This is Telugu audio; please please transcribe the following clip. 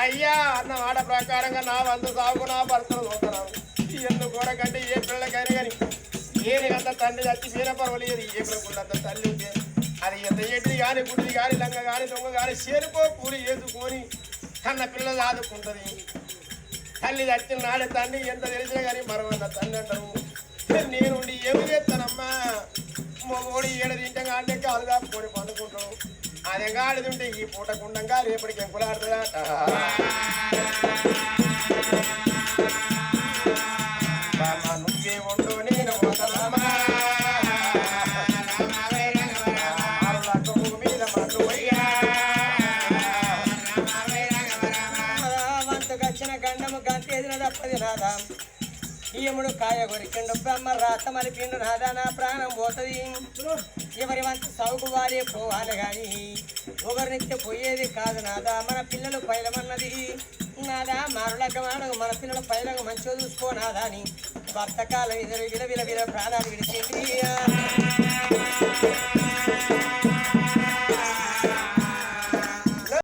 అయ్యా అన్న మాట ప్రకారంగా నా వంద సాగు నా భర్తను చూస్తున్నాను ఎందుకు కూడా కంటే ఏ పిల్లలకైనా కానీ ఏనికంత తండ్రి చచ్చి మీరే పర్వాలేదు ఏ పిల్లకుండంత తల్లి ఉంటే అది ఎంత ఎడ్డి కానీ గుడ్డి కానీ లంగ కానీ దొంగ కానీ చేరుకో కూలి వేసుకొని కన్న పిల్లలు ఆదుకుంటుంది తల్లి చచ్చిన నాడే తండ్రి ఎంత తెలిసినా కానీ మరొక తల్లి అంటారు. నేనుండి ఏమి చేస్తానమ్మా? మొగోడి ఏడ తింటగా అంటే కాలు కాపుకొని పండుకుంటాం అదే గాడిది ఈ పూట గుండంగా రేపటికి ఎంకులాడుతుందట. బామ్మ నువ్వే ఉండు నేను పోతానమ్మా. మారులకు మీద గండము తప్పది రాదా ఈయముడు కాయ కొరికిండు బ్రహ్మ రాతమని పిండు నాదా నా ప్రాణం పోతుంది. ఎవరి వంత సౌకు వారే పోవాలి గాని ఒకరినిత్య పోయేది కాదు నాదా మన పిల్లలు పైలమన్నది. నాదా మరులకమాన మన పిల్లలు పైలకు మంచిగా చూసుకో నాదా అని భర్తకాలం ఇద్దరు విల విల విల ప్రాణాలు విడిచింది